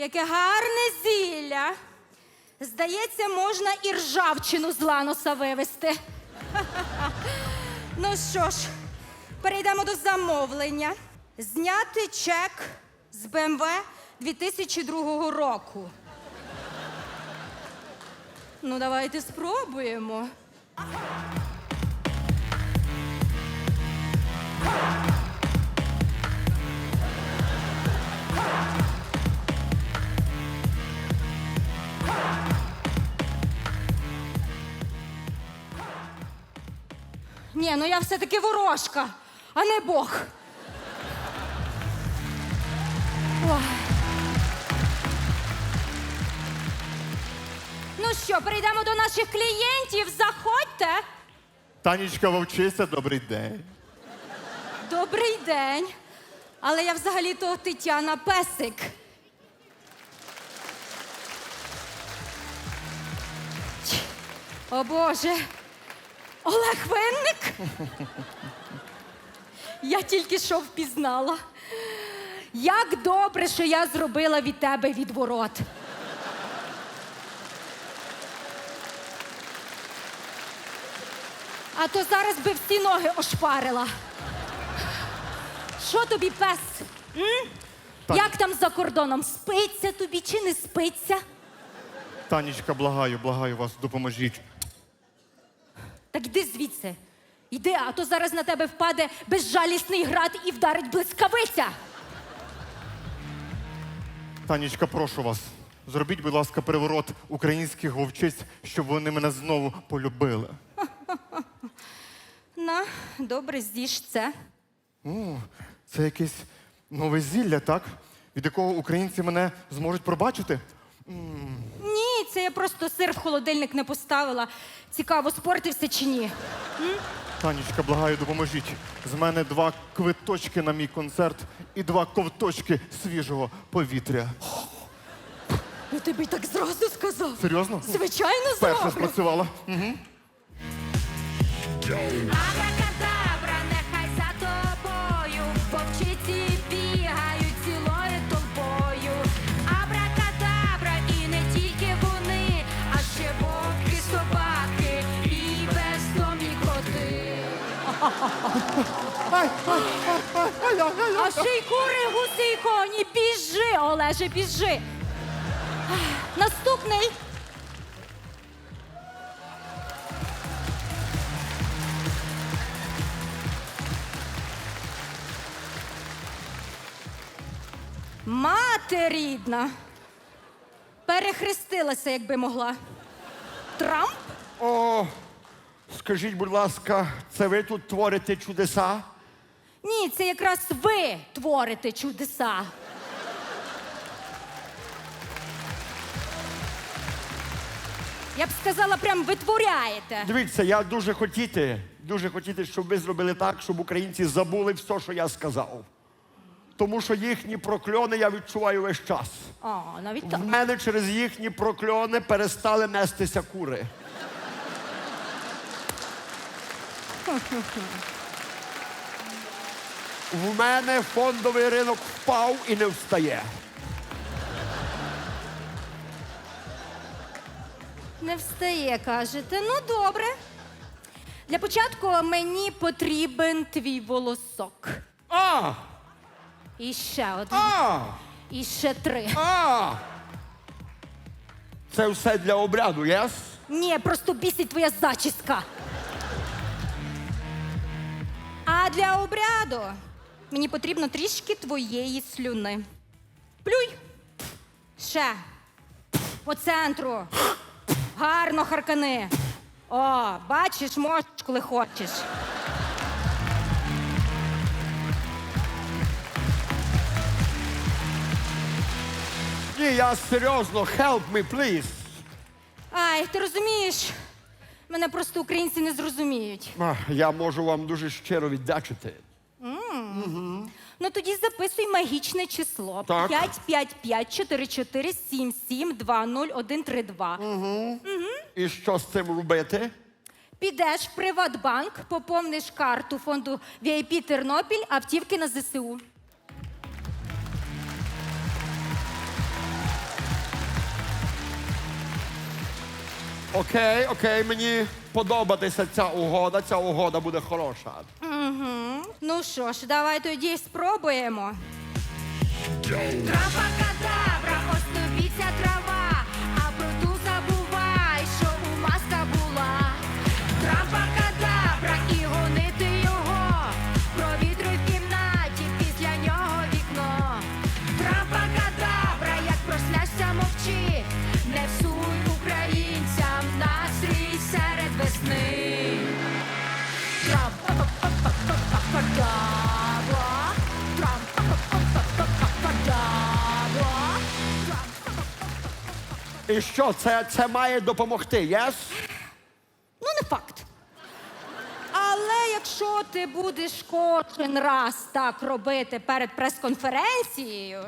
Яке гарне зілля. Здається, можна і ржавчину з ланоса вивезти. Ну що ж, перейдемо до замовлення. Зняти чек з БМВ 2002 року. Ну, давайте спробуємо. Ні, ну я все-таки ворожка, а не Бог. Ой. Ну що, перейдемо до наших клієнтів. Заходьте. Танечка вовчиця, добрий день. Добрий день. Але я взагалі-то Тетяна Песик. О Боже. Олег Винник? Я тільки що впізнала. Як добре, що я зробила від тебе відворот. А то зараз би всі ноги ошпарила. Що тобі, пес? М? Як там за кордоном? Спиться тобі чи не спиться? Танечка, благаю, благаю вас, допоможіть. Так йди звідси. Йди, а то зараз на тебе впаде безжалісний град і вдарить блискавиця. Танечка, прошу вас. Зробіть, будь ласка, переворот українських вовчиць, щоб вони мене знову полюбили. На, добре, з'їж це. О, це якесь нове зілля, так? Від якого українці мене зможуть пробачити? Ні, це я просто сир в холодильник не поставила. Цікаво, спортився чи ні. Танечка, благаю, допоможіть. З мене два квиточки на мій концерт і два ковточки свіжого повітря. Я тобі так зразу сказав. Серйозно? Звичайно, Перша зразу. спрацювала. Абракадабра, А ще й кури, гуси і коні. Біжи, Олеже, біжи. Наступний. Мати рідна. Перехрестилася, якби могла. Трамп? О, скажіть, будь ласка, це ви тут творите чудеса? Ні, це якраз ви творите чудеса. Я б сказала, прям витворяєте. Дивіться, я дуже хотіти, дуже хотіти, щоб ви зробили так, щоб українці забули все, що я сказав. Тому що їхні прокльони я відчуваю весь час. А, навіть так. В мене через їхні прокльони перестали нестися кури. В мене фондовий ринок впав і не встає. Не встає, кажете. Ну, добре. Для початку мені потрібен твій волосок. А! І ще один. А! І ще три. А! Це все для обряду, єс? Ні, просто бісить твоя зачіска. А для обряду мені потрібно трішки твоєї слюни. Плюй. Ще. По центру. Гарно харкани. О, бачиш, можеш, коли хочеш. Ні, я серйозно, help me, please. Ай, ти розумієш? Мене просто українці не зрозуміють. А, Я можу вам дуже щиро віддячити. Ну тоді записуй магічне число. Так. 5, 5, 5, 4, 4, 7, 7, 2, 0, 1, 3, 2. І що з цим робити? Підеш в Приватбанк, поповниш карту фонду VIP Тернопіль, автівки на ЗСУ. Окей, окей, мені подобатися ця угода. Ця угода буде хороша. Ну що ж, давай тоді спробуємо. Трава І що, це, це має допомогти, єс? Ну, не факт. Але якщо ти будеш кожен раз так робити перед прес-конференцією,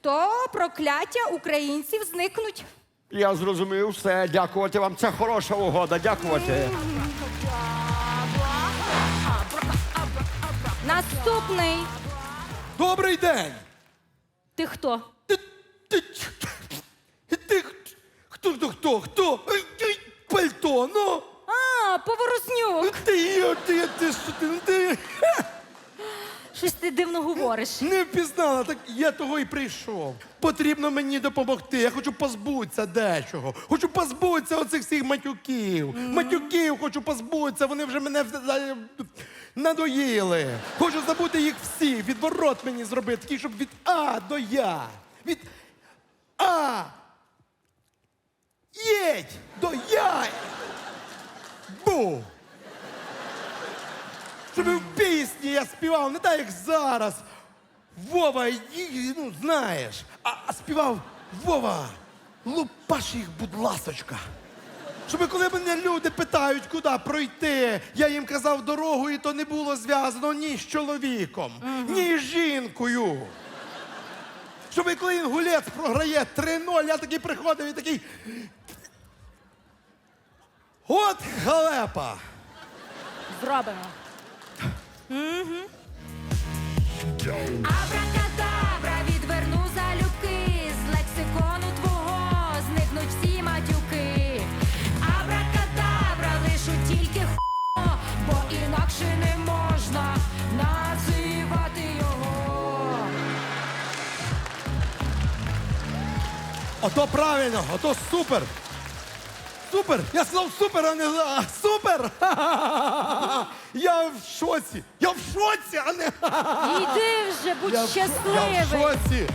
то прокляття українців зникнуть. Я зрозумів все. Дякувати вам. Це хороша угода. Дякувати. Наступний. Добрий день! Ти хто? Ти, ти, ти хто, хто, хто, хто? Ай, ай, Пальто, ну! А, Поворознюк. Ти, ти, ти, що ти, ну, ти Щось ти дивно говориш. не впізнала, так я того і прийшов. Потрібно мені допомогти. Я хочу позбутися дечого. Хочу позбутися оцих всіх матюків. Матюків хочу позбутися, вони вже мене в- надоїли. Хочу забути їх всі, відворот мені зробити, такий, щоб від А до Я. Від А. Єдь до Я. Бу. Щоб в пісні я співав, не так, як зараз. Вова, і- ну знаєш, а, а співав Вова, лупаш їх, будь ласочка. Щоб коли мене люди питають, куди пройти, я їм казав дорогу, і то не було зв'язано ні з чоловіком, ні з жінкою. Щоб коли інгулець програє 3-0, я такий приходив і такий. От халепа! Зробимо. Абракадабра, відверну залюбки, з лексикону твого зникнуть всі матюки. Абракадабра, лишу тільки хо, бо інакше не можна називати його. Ото правильно, ото супер. Супер! Я сказав супер, а не а, супер! Я в шоці! Я в шоці, а не ха-ха-ха! Іди вже, будь Я в- Я в щасливий. шоці!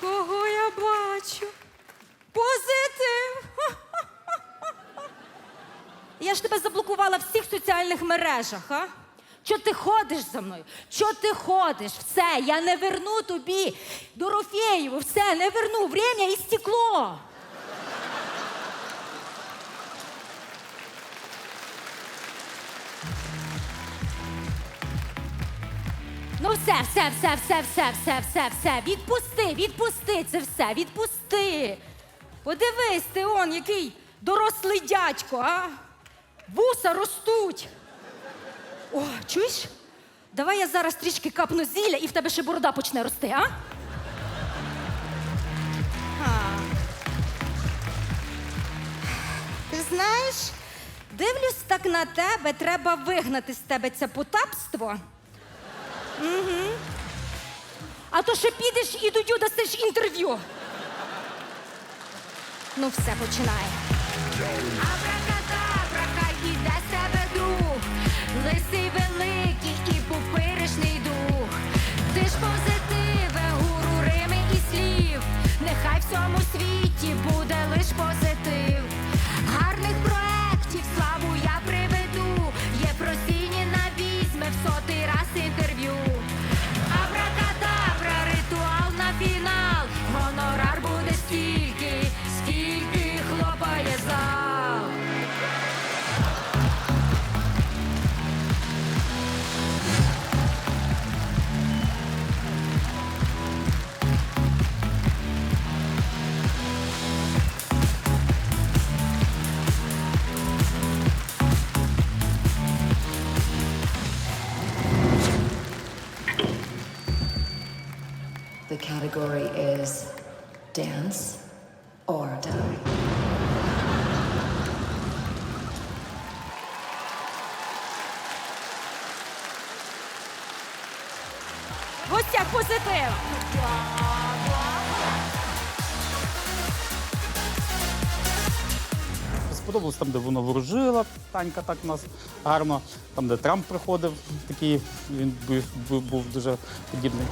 Кого я бачу? Позитив. Я ж тебе заблокувала в всіх соціальних мережах, а? Чо ти ходиш за мною? Чо ти ходиш? Все, я не верну тобі Дорофєєву, все, не верну. Время істекло. Ну все, все, все, все, все, все, все, все. Відпусти, відпусти це все, відпусти. Подивись, ти он, який дорослий дядько, а? Вуса ростуть. О, чуєш? Давай я зараз трішки капну зілля і в тебе ще борода почне рости, а? А. Ти знаєш, дивлюсь так на тебе, треба вигнати з тебе це потапство. А то ще підеш і додю дасиш інтерв'ю. Ну, все починає. Абракадабра, пупиришний дух. Ти ж позитиве, гуру рими і слів. Нехай в цьому світі буде лиш позитив. В позитив. Сподобалось там, де воно ворожила, Танька так у нас гарно. Там, де Трамп приходив, такий він був, був дуже подібний.